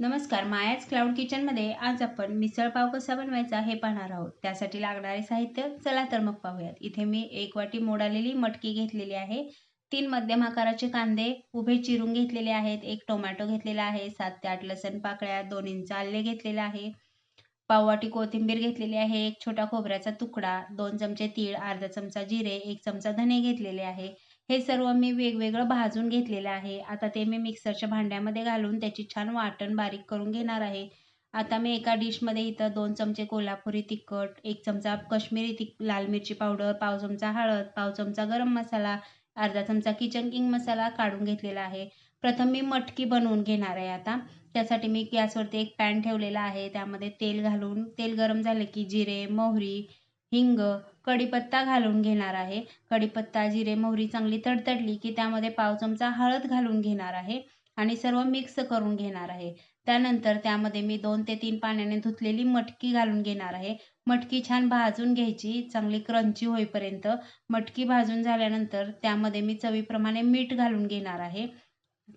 नमस्कार मायाच क्लाउड किचनमध्ये आज आपण मिसळ पाव कसा बनवायचा हे पाहणार आहोत. त्यासाठी लागणारे साहित्य चला तर मग पाहूयात. इथे मी एक वाटी मोडालेली मटकी घेतलेली आहे. तीन मध्यम आकाराचे कांदे उभे चिरून घेतलेले आहेत. एक टोमॅटो घेतलेला आहे. सात ते आठ लसण पाकळ्या दोन इंच आले घेतलेले आहे. पाववाटी कोथिंबीर घेतलेली आहे. एक छोटा खोबऱ्याचा तुकडा दोन चमचे तीळ अर्धा चमचा जिरे एक चमचा धने घेतलेले आहे. हे सर्व मी वेगवेगळं भाजून घेतलेलं आहे. आता ते मी मिक्सरच्या भांड्यामध्ये घालून त्याची छान वाटण बारीक करून घेणार आहे. आता मी एका डिशमध्ये इथं दोन चमचे कोल्हापुरी तिखट एक चमचा कश्मीरी तिक लाल मिरची पावडर पाव चमचा हळद पाव चमचा गरम मसाला अर्धा चमचा किचन किंग मसाला काढून घेतलेला आहे. प्रथम मी मटकी बनवून घेणार आहे आता. त्यासाठी मी गॅसवरती एक पॅन ठेवलेला आहे. त्यामध्ये तेल घालून तेल गरम झाले की जिरे मोहरी हिंग कढीपत्ता घालून घेणार आहे. कढीपत्ता जिरे मोहरी चांगली तडतडली की त्यामध्ये पाव चमचा हळद घालून घेणार आहे आणि सर्व मिक्स करून घेणार आहे. त्यानंतर त्यामध्ये मी दोन ते तीन पाण्याने धुतलेली मटकी घालून घेणार आहे. मटकी छान भाजून घ्यायची चांगली क्रंची होईपर्यंत. मटकी भाजून झाल्यानंतर त्यामध्ये मी चवीप्रमाणे मीठ घालून घेणार आहे.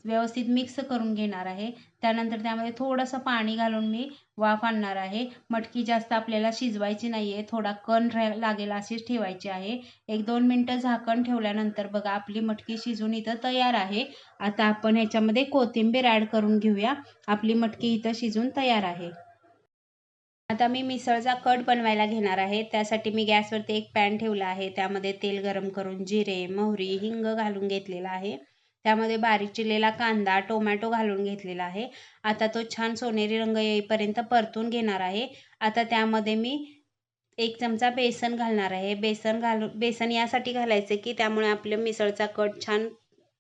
व्यवस्थित मिक्स करून घेणार आहे. त्यानंतर त्यामध्ये थोडंसं पाणी घालून मी वाफ आणणार आहे. मटकी जास्त आपल्याला शिजवायची नाही आहे थोडा कण राह लागेल अशीच ठेवायची आहे. एक दोन मिनटं झाकण ठेवल्यानंतर बघा आपली मटकी शिजून इथं तयार आहे. आता आपण ह्याच्यामध्ये कोथिंबीर ॲड करून घेऊया. आपली मटकी इथं शिजून तयार आहे. आता मी मिसळचा कट बनवायला घेणार आहे. त्यासाठी मी गॅसवरती एक पॅन ठेवला आहे. त्यामध्ये तेल गरम करून जिरे मोहरी हिंग घालून घेतलेला आहे. त्यामध्ये बारीक चिरलेला कांदा टोमॅटो घालून घेतलेला आहे. आता तो छान सोनेरी रंग येईपर्यंत परतून घेणार आहे. आता त्यामध्ये मी एक चमचा बेसन घालणार आहे. बेसन घालून बेसन यासाठी घालायचं की त्यामुळे आपलं मिसळचा कट छान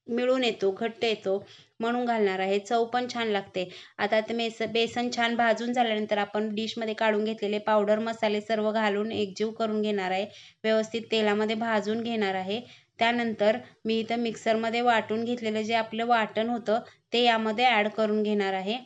मिळून येतो घट्ट येतो म्हणून घालणार आहे. चव पण छान लागते. आता ते मेस बेसन छान भाजून झाल्यानंतर आपण डिशमध्ये काढून घेतलेले पावडर मसाले सर्व घालून एकजीव करून घेणार आहे. व्यवस्थित तेलामध्ये भाजून घेणार आहे. त्यानंतर मी इथं मिक्सरमध्ये वाटून घेतलेलं जे आपलं वाटण होतं ते यामध्ये ॲड करून घेणार आहे.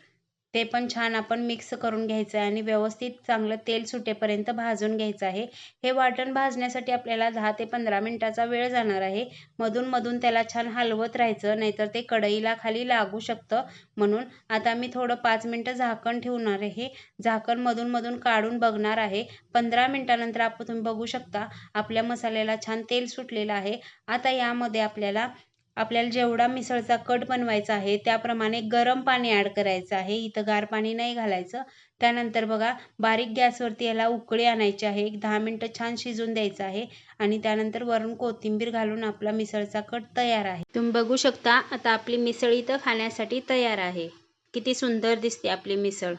ते पण छान आपण मिक्स करून घ्यायचं आहे आणि व्यवस्थित चांगलं तेल सुटेपर्यंत भाजून घ्यायचं आहे. हे वाटण भाजण्यासाठी आपल्याला दहा ते पंधरा मिनटाचा वेळ जाणार आहे. मधून मधून त्याला छान हलवत राहायचं नाहीतर ते कढईला खाली लागू शकतं. म्हणून आता मी थोडं पाच मिनटं झाकण ठेवणार आहे. झाकण मधून मधून काढून बघणार आहे. पंधरा मिनटानंतर आपण तुम्ही बघू शकता आपल्या मसाल्याला छान तेल सुटलेलं आहे. आता यामध्ये आपल्याला आपल्याला जेवढा मिसळचा कट बनवायचा आहे त्याप्रमाणे गरम पाणी ॲड करायचं आहे. इथं गार पाणी नाही घालायचं. त्यानंतर बघा बारीक गॅसवरती याला उकळी आणायची आहे. एक दहा मिनटं छान शिजून द्यायचं आहे. आणि त्यानंतर वरून कोथिंबीर घालून आपला मिसळचा कट तयार आहे. तुम्ही बघू शकता आता आपली मिसळ इथं खाण्यासाठी तयार आहे. किती सुंदर दिसते आपली मिसळ.